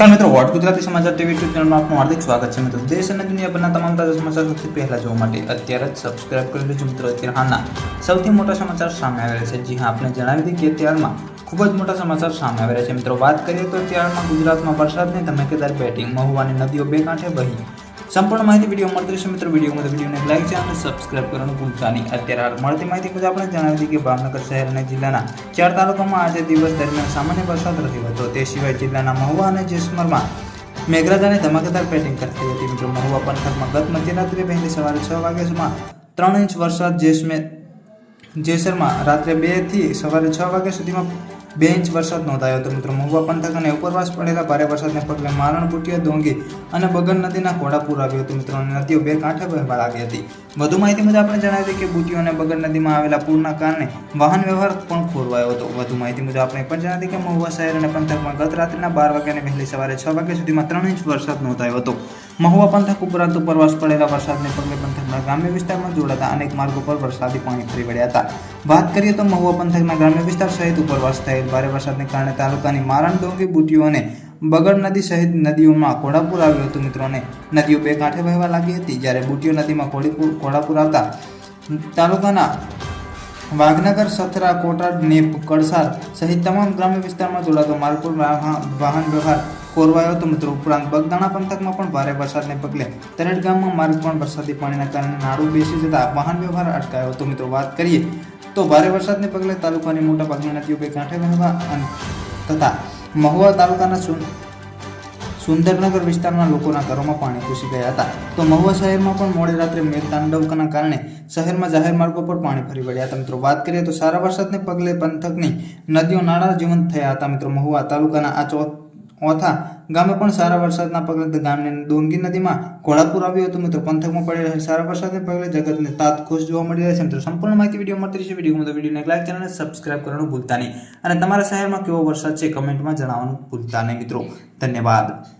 નમસ્કાર મિત્રો, વોટ ગુજરાતી સમાચાર ટીવી યુટ્યુબ ચેનલમાં આપનું હાર્દિક સ્વાગત છે મિત્રો. દેશ અને દુનિયાભરના તમામ તાજા સમાચાર સૌથી પહેલા જોવા માટે અત્યારે જ સબસ્ક્રાઇબ કરી લેજો મિત્રો. અત્યારે હાલના સૌથી મોટા સમાચાર સામે આવ્યા છે. જી હા આપણે જણાવી દઈએ કે અત્યારમાં ખૂબ જ મોટા સમાચાર સામે આવી રહ્યા છે. મિત્રો, વાત કરીએ તો અત્યારમાં ગુજરાતમાં વરસાદની ધમાકેદાર બેટિંગ મહુવાની નદીઓ બે કાંઠે બહી સંપૂર્ણ માહિતી વીડિયો મળતી રહેશે મિત્રો. વિડીયોમાં વિડીયોને લાઈક છે અને સબસ્ક્રાઇબ કરવાનું ભૂલતા નહીં. અત્યારે હાલ મળતી માહિતી મુજબ આપણે જણાવી દઈએ કે ભાવનગર શહેર અને જિલ્લાના ચાર તાલુકામાં આજે દિવસ દરમિયાન સામાન્ય વરસાદ રહ્યો હતો તે સિવાય જિલ્લાના મહુવા અને જેસમરમાં મેઘરાજાને ધમાકેદાર બેટિંગ કરતી હતી મિત્રો. મહુવા પંથકમાં ગત મધ્યરાત્રે વહેલી સવારે છ વાગ્યા સુધીમાં ત્રણ ઇંચ વરસાદ જેસમે જેસરમાં રાત્રે બેથી સવારે છ વાગ્યા સુધીમાં બે ઇંચ વરસાદ નોંધાયો હતો મિત્રો. મહુવા પંથક અને ઉપરવાસ પડેલા ભારે વરસાદને પગલે મારણ બુટિયા ડોંગી અને બગર નદીના ઘોડા પૂર આવ્યું હતું મિત્રો. નદીઓ બે કાંઠે વહેવા લાગી હતી. વધુ માહિતી મુજબ આપણે જણાવી કે બુટિયો અને બગર નદીમાં આવેલા પૂરના કારણે વાહન વ્યવહાર પણ ખોરવાયો હતો. વધુ માહિતી મુજબ આપણે પણ જણાવી કે મહુવા શહેર અને પંથકમાં ગત રાત્રિના બાર વાગ્યાને વહેલી સવારે છ વાગ્યા સુધીમાં ત્રણ ઇંચ વરસાદ નોંધાયો હતો. મહુવા પંથક ઉપરાંત ઉપરવાસ પડેલા વરસાદને પગલે પંથકના ગ્રામ્ય વિસ્તારમાં જોડાતા અનેક માર્ગો પર વરસાદી પાણી ફરી વળ્યા હતા. વાત કરીએ તો મહુવા પંથકના ગ્રામ્ય વિસ્તાર સહિત ઉપરવાસ થયેલ ભારે વરસાદને કારણે તાલુકાની મારણ ડોંગી બુટીઓ અને બગડ નદી સહિત નદીઓમાં ઘોડાપુર આવ્યું હતું. મિત્રોને નદીઓ બે કાંઠે વહેવા લાગી હતી જ્યારે બુટીઓ નદીમાં ઘોડીપુર ઘોડાપુર આવતા તાલુકાના વાઘનગર, સથરા, કોટાડ, નેપ કડસાર સહિત તમામ ગ્રામ્ય વિસ્તારમાં જોડાતો માલપુર વાહ- વાહન વ્યવહાર કોરવાયો હતો. મિત્રો, ઉપરાંત બગદાણા પંથકમાં પણ ભારે વરસાદને પગલે તરેડ ગામમાં માર્ગ પણ વરસાદી પાણીના કારણે નાળું બેસી જતા વાહન વ્યવહાર અટકાયો હતો. મિત્રો, વાત કરીએ તો ભારે વરસાદને પગલે તાલુકાની મોટાભાગની નદીઓ બે કાંઠે વહેવા તથા મહુવા તાલુકાના સુંદરનગર વિસ્તારના લોકોના ઘરોમાં પાણી ઘૂસી ગયા હતા. તો મહુવા શહેરમાં પણ મોડી રાત્રે મેઘતાંડવના કારણે શહેરમાં જાહેર માર્ગો પર પાણી ફરી વળ્યા હતા. મિત્રો, વાત કરીએ તો સારા વરસાદને પગલે પંથકની નદીઓ નાળા જીવંત થયા હતા. મિત્રો, મહુવા તાલુકાના આ ચો ઓથા ગામે પણ સારા વરસાદના પગલે ગામની ડોંગી નદીમાં ઘોડાપુર આવ્યું હતું. મિત્રો, પંથકમાં પડી રહેલ સારા વરસાદને પગલે જગતને તાત ખુશ જોવા મળી રહ્યા છે. મિત્રો, સંપૂર્ણ માહિતી વીડિયો મળતી રહેશે. વિડીયોમાં તો વિડીયોને લાઈક ચેનલને સબસ્ક્રાઈબ કરવાનું ભૂલતા નહીં. અને તમારા શહેરમાં કેવો વરસાદ છે, કમેન્ટમાં જણાવવાનું ભૂલતા નહીં. મિત્રો, ધન્યવાદ.